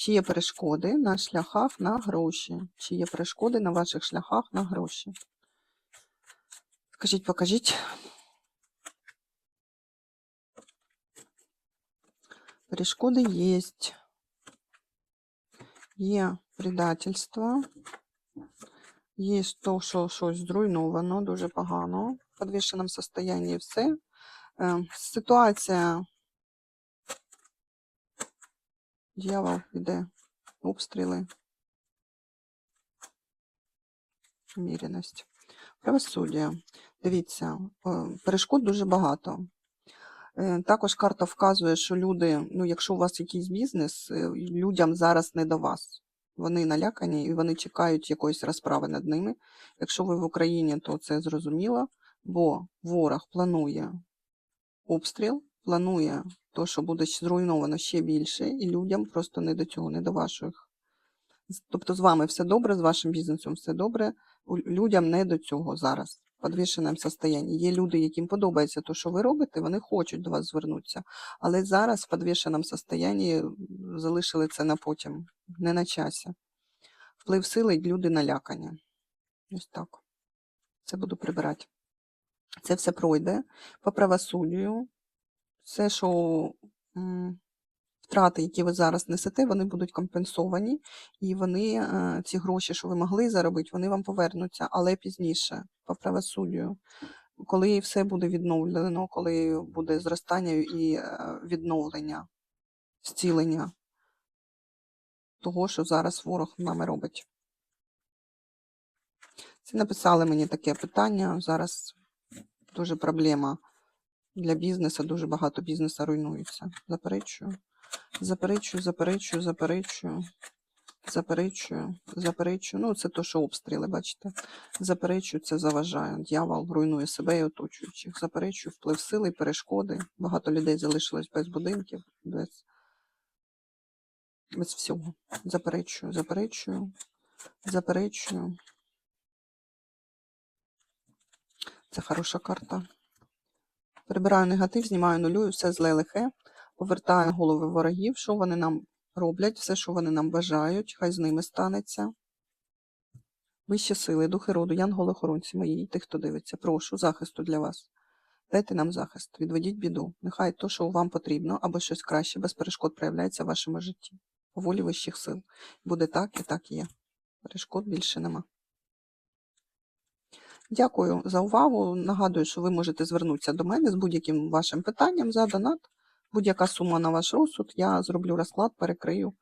Чи є перешкоди на шляхах на гроші? Чи є перешкоди на ваших шляхах на гроші? Скажіть, покажіть. Перешкоди є. Є предательство. Є то, що щось зруйновано, дуже погано. В підвішеному стані все. Е, Ситуація. Дьявол іде. Обстріли. Уміреність. Правосуддя. Дивіться, е, перешкод дуже багато. Е, Також карта вказує, що люди, ну, якщо у вас якийсь бізнес, е, людям зараз не до вас. Вони налякані і вони чекають якоїсь розправи над ними. Якщо ви в Україні, то це зрозуміло, бо ворог планує обстріл, планує то, що буде зруйновано ще більше, і людям просто не до цього, не до ваших. Тобто з вами все добре, з вашим бізнесом все добре, людям не до цього зараз. В підвішеному стані. Є люди, яким подобається те, що ви робите, вони хочуть до вас звернутися. Але зараз в підвішеному стані залишили це на потім, не на часі. Вплив сили, люди налякані. Ось так. Це буду прибирати. Це все пройде по правосуддю. Все, що втрати, які ви зараз несете, вони будуть компенсовані, і вони, е, ці гроші, що ви могли заробити, вони вам повернуться, але пізніше, по правосуддю. Коли все буде відновлено, коли буде зростання і е, відновлення, зцілення того, що зараз ворог нами робить. Це написали мені таке питання. Зараз дуже проблема для бізнесу, дуже багато бізнесу руйнується. Заперечую, заперечую, заперечую, заперечую, заперечую, заперечую. Ну, це то, що обстріли, бачите. Заперечую, це заважає. Дьявол руйнує себе і оточуючих. Заперечую вплив сили, і перешкоди. Багато людей залишилось без будинків, без, без всього. Заперечую, заперечую, заперечую. Це хороша карта. Прибираю негатив, знімаю нулюю, все зле лихе, повертаю голови ворогів, що вони нам роблять, все, що вони нам бажають, хай з ними станеться. Вищі сили, духи роду, янголи-охоронці мої, тих, хто дивиться, прошу захисту для вас. Дайте нам захист, відведіть біду. Нехай то, що вам потрібно, або щось краще, без перешкод проявляється в вашому житті. По волі вищих сил. Буде так і так є. Перешкод більше нема. Дякую за увагу. Нагадую, що ви можете звернутися до мене з будь-яким вашим питанням за донат. Будь-яка сума на ваш розсуд. Я зроблю розклад, перекрию